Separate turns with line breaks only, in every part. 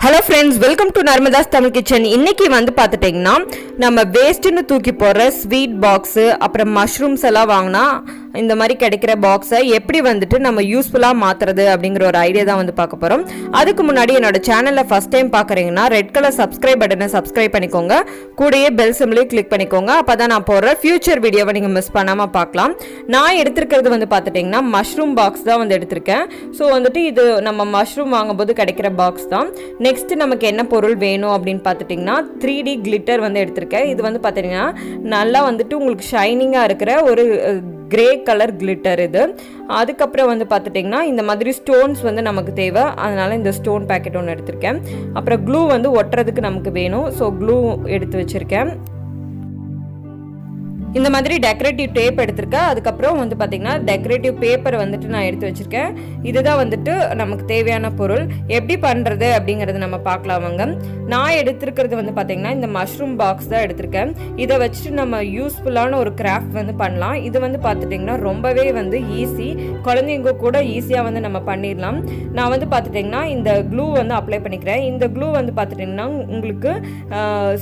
Hello friends welcome to Narmada's Tamil kitchen இன்னைக்கு வந்து பார்த்துட்டிங்கன்னா நம்ம வேஸ்ட்டுன்னு தூக்கி போடுற ஸ்வீட் பாக்ஸு அப்புறம் மஷ்ரூம்ஸ் எல்லாம் வாங்கினா இந்த மாதிரி கிடைக்கிற பாக்ஸை எப்படி வந்துட்டு நம்ம யூஸ்ஃபுல்லாக மாற்றுறது அப்படிங்கிற ஒரு ஐடியா தான் வந்து பார்க்க போகிறோம் அதுக்கு முன்னாடி என்னோட சேனலில் ஃபஸ்ட் டைம் பார்க்குறீங்கன்னா ரெட் கலர் சப்ஸ்கிரைப் பட்டனை சப்ஸ்கிரைப் பண்ணிக்கோங்க. கூடயே பெல் சிம்லையும் கிளிக் பண்ணிக்கோங்க. அப்போ தான் நான் போடுற ஃபியூச்சர் வீடியோவை நீங்கள் மிஸ் பண்ணாமல் பார்க்கலாம். நான் எடுத்திருக்கிறது வந்து பார்த்துட்டிங்கன்னா மஷ்ரூம் பாக்ஸ் தான் வந்து எடுத்திருக்கேன். ஸோ வந்துட்டு இது நம்ம மஷ்ரூம் வாங்கும்போது கிடைக்கிற பாக்ஸ் தான். நெக்ஸ்ட் நமக்கு என்ன பொருள் வேணும் அப்படின்னு பார்த்துட்டிங்கன்னா த்ரீ டி கிளிட்டர் வந்து எடுத்திருக்கேன். இது வந்து பார்த்தீங்கன்னா நல்லா வந்துட்டு உங்களுக்கு ஷைனிங்காக இருக்கிற ஒரு கிரே கலர் கிளிட்டர் இது. அதுக்கப்புறம் வந்து பார்த்துட்டிங்கன்னா இந்த மாதிரி ஸ்டோன்ஸ் வந்து நமக்கு தேவை. அதனால் இந்த ஸ்டோன் பேக்கெட் ஒன்று எடுத்திருக்கேன். அப்புறம் க்ளூ வந்து ஒட்டுறதுக்கு நமக்கு வேணும். ஸோ க்ளூ எடுத்து வச்சுருக்கேன். இந்த மாதிரி டெக்கரேட்டிவ் டேப் எடுத்திருக்கேன். அதுக்கப்புறம் வந்து பார்த்தீங்கன்னா டெக்கரேட்டிவ் பேப்பர் வந்துட்டு நான் எடுத்து வச்சிருக்கேன். இதுதான் வந்துட்டு நமக்கு தேவையான பொருள். எப்படி பண்ணுறது அப்படிங்கிறது நம்ம பார்க்கலாம் வாங்க. நான் எடுத்திருக்கிறது வந்து பார்த்தீங்கன்னா இந்த மஷ்ரூம் பாக்ஸ் தான் எடுத்திருக்கேன். இதை வச்சுட்டு நம்ம யூஸ்ஃபுல்லான ஒரு கிராஃப்ட் வந்து பண்ணலாம். இது வந்து பார்த்துட்டிங்கன்னா ரொம்பவே வந்து ஈஸி குழந்தைங்க கூட ஈஸியாக வந்து நம்ம பண்ணிடலாம். நான் வந்து பார்த்துட்டிங்கன்னா இந்த க்ளூ வந்து அப்ளை பண்ணிக்கிறேன். இந்த க்ளூ வந்து பார்த்துட்டிங்கன்னா உங்களுக்கு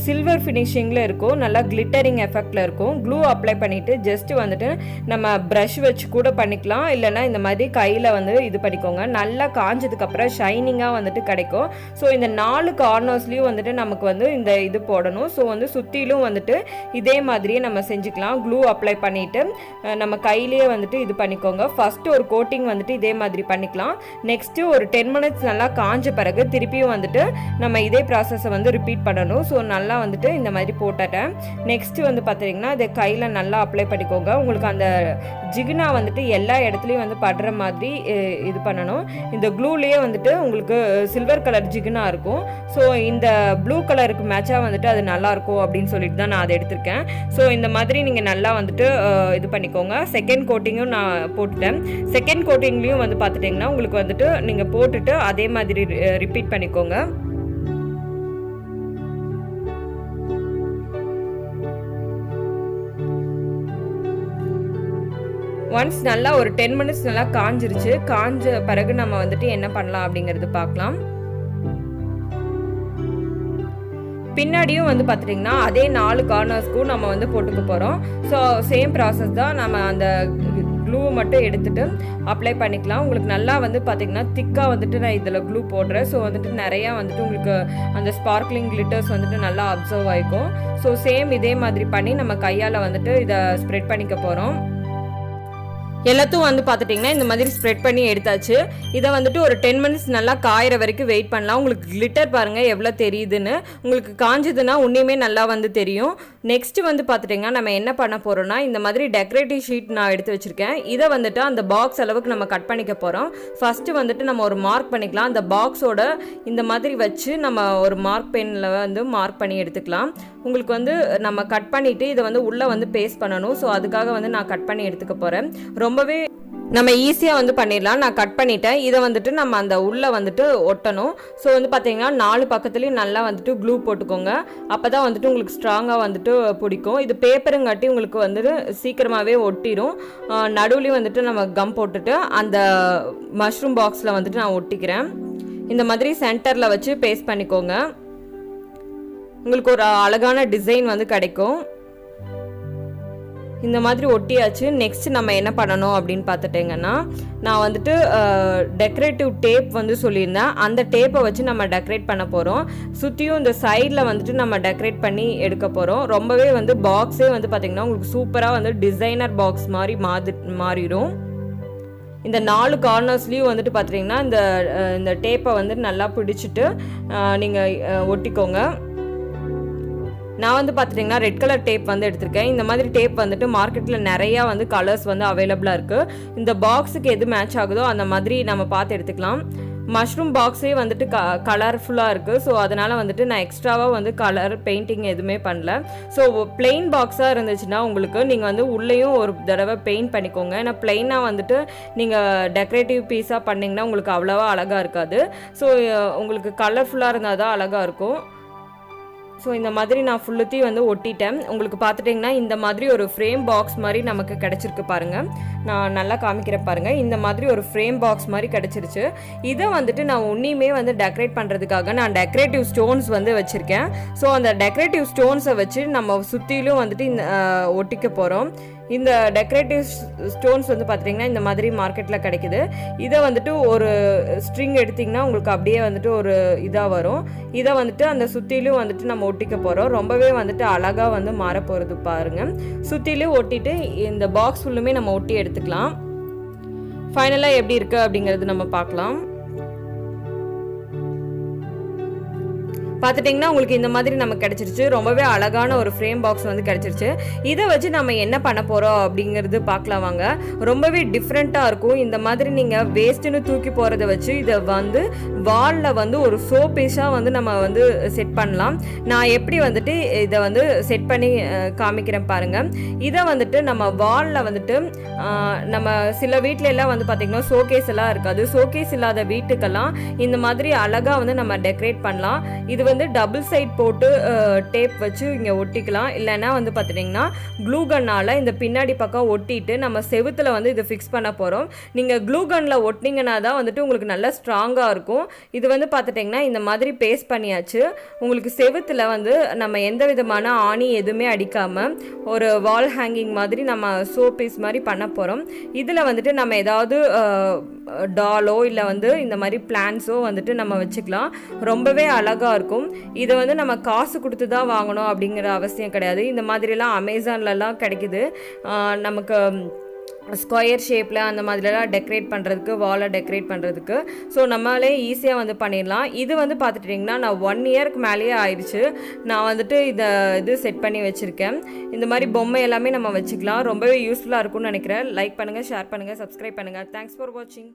சில்வர் ஃபினிஷிங்கில் இருக்கும். நல்லா கிளிட்டரிங் எஃபெக்டில் இருக்கும். க்ளூ அப்ளை பண்ணிவிட்டு ஜஸ்ட் வந்துட்டு நம்ம ப்ரஷ் வச்சு கூட பண்ணிக்கலாம். இல்லைனா இந்த மாதிரி கையில் வந்து இது பண்ணிக்கோங்க. நல்லா காஞ்சதுக்கப்புறம் ஷைனிங்காக வந்துட்டு கிடைக்கும். ஸோ இந்த நாலு கார்னர்ஸ்லேயும் வந்துட்டு நமக்கு வந்து இந்த இது போடணும். ஸோ வந்து சுற்றிலும் வந்துட்டு இதே மாதிரியே நம்ம செஞ்சுக்கலாம். க்ளூ அப்ளை பண்ணிவிட்டு நம்ம கையிலேயே வந்துட்டு இது பண்ணிக்கோங்க. ஃபஸ்ட்டு ஒரு கோட்டிங் வந்துட்டு இதே மாதிரி பண்ணிக்கலாம். நெக்ஸ்ட்டு ஒரு டென் மினிட்ஸ் நல்லா காஞ்ச பிறகு திருப்பியும் வந்துட்டு நம்ம இதே ப்ராசஸை வந்து ரிப்பீட் பண்ணணும். ஸோ நல்லா வந்துட்டு இந்த மாதிரி போட்டுட்டேன். நெக்ஸ்ட்டு வந்து பார்த்தீங்கன்னா இதை கையில் நல்லா அப்ளை பண்ணிக்கோங்க. உங்களுக்கு அந்த ஜிகினா வந்துட்டு எல்லா இடத்துலையும் வந்து படுற மாதிரி இது பண்ணணும். இந்த க்ளூலேயே வந்துட்டு உங்களுக்கு சில்வர் கலர் ஜிகினா இருக்கும். ஸோ இந்த ப்ளூ கலருக்கு மேட்சாக வந்துட்டு அது நல்லாயிருக்கும் அப்படின்னு சொல்லிட்டு தான் நான் அதை எடுத்திருக்கேன். ஸோ இந்த மாதிரி நீங்கள் நல்லா வந்துட்டு இது பண்ணிக்கோங்க. செகண்ட் கோட்டிங்கும் நான் போட்டுட்டேன். செகண்ட் கோட்டிங்லேயும் வந்து பார்த்துட்டிங்கன்னா உங்களுக்கு வந்துட்டு நீங்கள் போட்டுட்டு அதே மாதிரி ரிப்பீட் பண்ணிக்கோங்க. ஒன்ஸ் நல்லா ஒரு டென் மினிட்ஸ் நல்லா காஞ்சிருச்சு. காஞ்ச பிறகு நம்ம வந்துட்டு என்ன பண்ணலாம் அப்படிங்கிறது பார்க்கலாம். பின்னாடியும் வந்து பார்த்துட்டிங்கன்னா அதே நாலு கார்னர்ஸ்க்கும் நம்ம வந்து போட்டுக்க போகிறோம் ஸோ சேம் ப்ராசஸ் தான் நம்ம அந்த க்ளூ மட்டும் எடுத்துகிட்டு அப்ளை பண்ணிக்கலாம். உங்களுக்கு நல்லா வந்து பார்த்திங்கன்னா திக்காக வந்துட்டு நான் இதில் க்ளூ போடுறேன். ஸோ வந்துட்டு நிறையா வந்துட்டு உங்களுக்கு அந்த ஸ்பார்க்லிங் கிளிட்டர்ஸ் வந்துட்டு நல்லா அப்சர்வ் ஆகிக்கும் ஸோ சேம் இதே மாதிரி பண்ணி நம்ம கையால் வந்துட்டு இதை ஸ்ப்ரெட் பண்ணிக்க போகிறோம் எல்லாத்தையும் வந்து பார்த்துட்டிங்கன்னா இந்த மாதிரி ஸ்ப்ரெட் பண்ணி எடுத்தாச்சு. இதை வந்துட்டு ஒரு டென் மினிட்ஸ் நல்லா காயிற வரைக்கும் வெயிட் பண்ணலாம். உங்களுக்கு கிளிட்டர் பாருங்கள் எவ்வளோ தெரியுதுன்னு. உங்களுக்கு காஞ்சதுன்னா உன்னையுமே நல்லா வந்து தெரியும். நெக்ஸ்ட் வந்து பார்த்துட்டிங்கன்னா நம்ம என்ன பண்ண போகிறோம்னா இந்த மாதிரி டெக்கரேட்டிவ் ஷீட் நான் எடுத்து வச்சுருக்கேன். இதை வந்துட்டு அந்த பாக்ஸ் அளவுக்கு நம்ம கட் பண்ணிக்க போகிறோம் ஃபஸ்ட்டு வந்துட்டு நம்ம ஒரு மார்க் பண்ணிக்கலாம். அந்த பாக்ஸோட இந்த மாதிரி வச்சு நம்ம ஒரு மார்க் பெனில் வந்து மார்க் பண்ணி எடுத்துக்கலாம். உங்களுக்கு வந்து நம்ம கட் பண்ணிவிட்டு இதை வந்து உள்ளே வந்து பேஸ்ட் பண்ணணும். ஸோ அதுக்காக வந்து நான் கட் பண்ணி எடுத்துக்க போகிறேன் ரொம்ப ரொம்பவே நம்ம ஈஸியாக வந்து பண்ணிடலாம். நான் கட் பண்ணிட்டேன். இதை வந்துட்டு நம்ம அந்த உள்ளே வந்துட்டு ஒட்டணும். ஸோ வந்து பார்த்தீங்கன்னா நாலு பக்கத்துலேயும் நல்லா வந்துட்டு க்ளூ போட்டுக்கோங்க. அப்போ தான் வந்துட்டு உங்களுக்கு ஸ்ட்ராங்காக வந்துட்டு பிடிக்கும். இது பேப்பருங்காட்டி உங்களுக்கு வந்துட்டு சீக்கிரமாகவே ஒட்டிடும் நடுவுலையும் வந்துட்டு நம்ம கம் போட்டுட்டு அந்த மஷ்ரூம் பாக்ஸில் வந்துட்டு நான் ஒட்டிக்கிறேன். இந்த மாதிரி சென்டரில் வச்சு பேஸ்ட் பண்ணிக்கோங்க. உங்களுக்கு ஒரு அழகான டிசைன் வந்து கிடைக்கும். இந்த மாதிரி ஒட்டியாச்சு நெக்ஸ்ட் நம்ம என்ன பண்ணணும் அப்படின்னு பார்த்துட்டிங்கன்னா நான் வந்துட்டு டெக்கரேட்டிவ் டேப் வந்து சொல்லியிருந்தேன். அந்த டேப்பை வச்சு நம்ம டெக்கரேட் பண்ண போகிறோம் சுற்றியும் இந்த சைடில் வந்துட்டு நம்ம டெக்கரேட் பண்ணி எடுக்க போகிறோம் ரொம்பவே வந்து பாக்ஸே வந்து பார்த்திங்கன்னா உங்களுக்கு சூப்பராக வந்து டிசைனர் பாக்ஸ் மாதிரி மாறி மாறிடும். இந்த நாலு கார்னர்ஸ்லேயும் வந்துட்டு பார்த்துட்டிங்கன்னா இந்த இந்த டேப்பை வந்து நல்லா பிடிச்சிட்டு நீங்கள் ஒட்டிக்கோங்க. நான் வந்து பார்த்துட்டிங்கன்னா ரெட் கலர் டேப் வந்து எடுத்திருக்கேன். இந்த மாதிரி டேப் வந்துட்டு மார்க்கெட்டில் நிறையா வந்து கலர்ஸ் வந்து அவைலபிளாக இருக்குது இந்த பாக்ஸுக்கு எது மேட்ச் ஆகுதோ அந்த மாதிரி நம்ம பார்த்து எடுத்துக்கலாம். மஷ்ரூம் பாக்ஸே வந்துட்டு க கலர்ஃபுல்லாக இருக்குது ஸோ அதனால் வந்துட்டு நான் எக்ஸ்ட்ராவாக வந்து கலர் பெயிண்டிங் எதுவுமே பண்ணல. ஸோ பிளெயின் பாக்ஸாக இருந்துச்சுன்னா உங்களுக்கு நீங்கள் வந்து உள்ளேயும் ஒரு தடவை பெயிண்ட் பண்ணிக்கோங்க. ஏன்னா பிளெயினாக வந்துட்டு நீங்கள் டெக்கரேட்டிவ் பீஸாக பண்ணிங்கன்னா உங்களுக்கு அவ்வளோவா அழகாக இருக்காது. ஸோ உங்களுக்கு கலர்ஃபுல்லாக இருந்தால் தான் அழகாக இருக்கும். ஸோ இந்த மாதிரி நான் ஃபுல்லுத்தையும் வந்து ஒட்டிட்டேன். உங்களுக்கு பார்த்துட்டிங்கன்னா இந்த மாதிரி ஒரு ஃப்ரேம் பாக்ஸ் மாதிரி நமக்கு கிடச்சிருக்கு பாருங்கள் நான் நல்லா காமிக்கிறேன் பாருங்கள் இந்த மாதிரி ஒரு ஃப்ரேம் பாக்ஸ் மாதிரி கிடச்சிருச்சு. இதை வந்துட்டு நான் உன்னியுமே வந்து டெக்கரேட் பண்ணுறதுக்காக நான் டெக்கரேட்டிவ் ஸ்டோன்ஸ் வந்து வச்சுருக்கேன். ஸோ அந்த டெக்கரேட்டிவ் ஸ்டோன்ஸை வச்சு நம்ம சுற்றிலும் வந்துட்டு இந்த ஒட்டிக்க போகிறோம் இந்த டெக்கரேட்டிவ் ஸ்டோன்ஸ் வந்து பார்த்துட்டிங்கன்னா இந்த மாதிரி மார்க்கெட்டில் கிடைக்குது. இதை வந்துட்டு ஒரு ஸ்ட்ரிங் எடுத்திங்கன்னா உங்களுக்கு அப்படியே வந்துட்டு ஒரு இதாக வரும். இதை வந்துட்டு அந்த சுற்றிலும் வந்துட்டு நம்ம ஒட்டிக்க போகிறோம் ரொம்பவே வந்துட்டு அழகாக வந்து மாற போகிறது பாருங்கள் சுற்றிலும் ஒட்டிட்டு இந்த பாக்ஸ் ஃபுல்லுமே நம்ம ஒட்டி எடுத்துக்கலாம். ஃபைனலாக எப்படி இருக்குது அப்படிங்கிறது நம்ம பார்க்கலாம். பார்த்துட்டிங்கன்னா உங்களுக்கு இந்த மாதிரி நமக்கு கிடச்சிருச்சு. ரொம்பவே அழகான ஒரு ஃப்ரேம் பாக்ஸ் வந்து கிடச்சிருச்சு. இதை வச்சு நம்ம என்ன பண்ண போகிறோம் அப்படிங்கிறது பார்க்கலாம் வாங்க. ரொம்பவே டிஃப்ரெண்ட்டாக இருக்கும். இந்த மாதிரி நீங்கள் வேஸ்ட்டுன்னு தூக்கி போகிறத வச்சு இதை வந்து வாலில் வந்து ஒரு சோ பீஸாக வந்து நம்ம வந்து செட் பண்ணலாம். நான் எப்படி வந்துட்டு இதை வந்து செட் பண்ணி காமிக்கிறேன் பாருங்கள் இதை வந்துட்டு நம்ம வாலில் வந்துட்டு நம்ம சில வீட்டில எல்லாம் வந்து பார்த்திங்கன்னா ஷோகேஸ் எல்லாம் இருக்காது. ஷோகேஸ் இல்லாத வீட்டுக்கெல்லாம் இந்த மாதிரி அழகாக வந்து நம்ம டெக்கரேட் பண்ணலாம். இது வந்து டபுள் சைட் போட்டு டேப் வச்சு இங்கே ஒட்டிக்கலாம். இல்லைன்னா வந்து பார்த்துட்டிங்கன்னா க்ளூ கன்னால் இந்த பின்னாடி பக்கம் ஒட்டிட்டு நம்ம செவுத்துல வந்து இதை ஃபிக்ஸ் பண்ண போகிறோம் நீங்கள் க்ளூ கன்னில் தான் வந்துட்டு உங்களுக்கு நல்லா ஸ்ட்ராங்காக இருக்கும். இது வந்து பார்த்துட்டிங்கன்னா இந்த மாதிரி பேஸ்ட் பண்ணியாச்சு. உங்களுக்கு செவுத்தில் வந்து நம்ம எந்த விதமான ஆணி எதுவுமே அடிக்காமல் ஒரு வால் ஹேங்கிங் மாதிரி நம்ம சோ பீஸ் மாதிரி பண்ண போகிறோம் இதில் வந்துட்டு நம்ம ஏதாவது டாலோ இல்லை வந்து இந்த மாதிரி பிளான்ஸோ வந்துட்டு நம்ம வச்சுக்கலாம். ரொம்பவே அழகாக இருக்கும். இதை வந்து நம்ம காசு கொடுத்து தான் வாங்கணும் அப்படிங்கிற அவசியம் கிடையாது. இந்த மாதிரிலாம் அமேசான்லலாம் கிடைக்குது. நமக்கு ஸ்கொயர் ஷேப்பில் அந்த மாதிரிலாம் டெக்கரேட் பண்ணுறதுக்கு வாலை டெக்கரேட் பண்ணுறதுக்கு ஸோ நம்மளே ஈஸியாக வந்து பண்ணிடலாம். இது வந்து பார்த்துட்டிங்கன்னா நான் ஒன் இயர்க்கு மேலேயே ஆயிடுச்சு. நான் வந்துட்டு இதை இது செட் பண்ணி வச்சுருக்கேன். இந்த மாதிரி பொம்மை எல்லாமே நம்ம வச்சுக்கலாம். ரொம்பவே யூஸ்ஃபுல்லாக இருக்கும்னு நினைக்கிறேன். லைக் பண்ணுங்கள் ஷேர் பண்ணுங்கள் சப்ஸ்கிரைப் பண்ணுங்கள் தேங்க்ஸ் ஃபார் வாட்சிங்